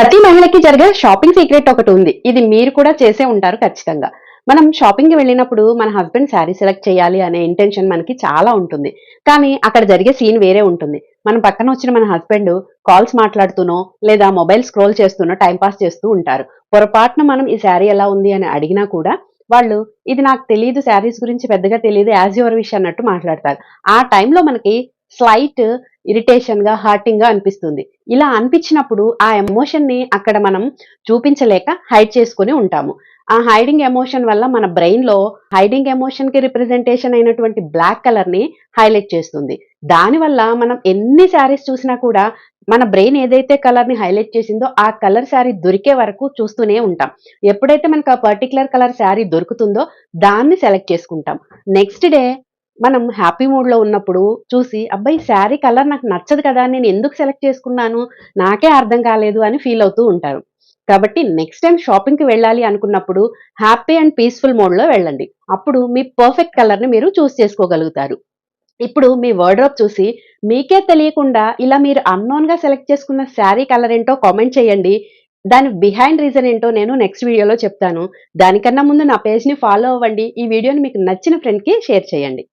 ప్రతి మహిళకి జరిగే షాపింగ్ సీక్రెట్ ఒకటి ఉంది. ఇది మీరు కూడా చేసే ఉంటారు ఖచ్చితంగా. మనం షాపింగ్కి వెళ్ళినప్పుడు మన హస్బెండ్ శారీ సెలెక్ట్ చేయాలి అనే ఇంటెన్షన్ మనకి చాలా ఉంటుంది. కానీ అక్కడ జరిగే సీన్ వేరే ఉంటుంది. మనం పక్కన వచ్చిన మన హస్బెండ్ కాల్స్ మాట్లాడుతూనో లేదా మొబైల్ స్క్రోల్ చేస్తూనో టైంపాస్ చేస్తూ ఉంటారు. పొరపాటున మనం ఈ శారీ ఎలా ఉంది అని అడిగినా కూడా వాళ్ళు ఇది నాకు తెలియదు శారీస్ గురించి పెద్దగా తెలియదు యాజ్ యువర్ విష్ అన్నట్టు మాట్లాడతారు. ఆ టైంలో మనకి స్లైట్ ఇరిటేషన్గా హర్టింగ్గా అనిపిస్తుంది. ఇలా అనిపించినప్పుడు ఆ ఎమోషన్ని అక్కడ మనం చూపించలేక హైడ్ చేసుకుని ఉంటాము. ఆ హైడింగ్ ఎమోషన్ వల్ల మన బ్రెయిన్లో హైడింగ్ ఎమోషన్కి రిప్రజెంటేషన్ అయినటువంటి బ్లాక్ కలర్ని హైలైట్ చేస్తుంది. దానివల్ల మనం ఎన్ని శారీస్ చూసినా కూడా మన బ్రెయిన్ ఏదైతే కలర్ని హైలైట్ చేసిందో ఆ కలర్ శారీ దొరికే వరకు చూస్తూనే ఉంటాం. ఎప్పుడైతే మనకు ఆ పర్టికులర్ కలర్ శారీ దొరుకుతుందో దాన్ని సెలెక్ట్ చేసుకుంటాం. నెక్స్ట్ డే మనం హ్యాపీ మూడ్లో ఉన్నప్పుడు చూసి అబ్బాయి శారీ కలర్ నాకు నచ్చదు కదా నేను ఎందుకు సెలెక్ట్ చేసుకున్నాను? నాకే అర్థం కాలేదు అని ఫీల్ అవుతూ ఉంటారు. కాబట్టి నెక్స్ట్ టైం షాపింగ్కి వెళ్ళాలి అనుకున్నప్పుడు హ్యాపీ అండ్ పీస్ఫుల్ మోడ్లో వెళ్ళండి. అప్పుడు మీ పర్ఫెక్ట్ కలర్ని మీరు చూస్ చేసుకోగలుగుతారు. ఇప్పుడు మీ వర్డ్రోప్ చూసి మీకే తెలియకుండా ఇలా మీరు అన్నోన్గా సెలెక్ట్ చేసుకున్న శారీ కలర్ ఏంటో కామెంట్ చేయండి. దాని బిహైండ్ రీజన్ ఏంటో నేను నెక్స్ట్ వీడియోలో చెప్తాను. దానికన్నా ముందు నా పేజ్ని ఫాలో అవ్వండి. ఈ వీడియోని మీకు నచ్చిన ఫ్రెండ్కి షేర్ చేయండి.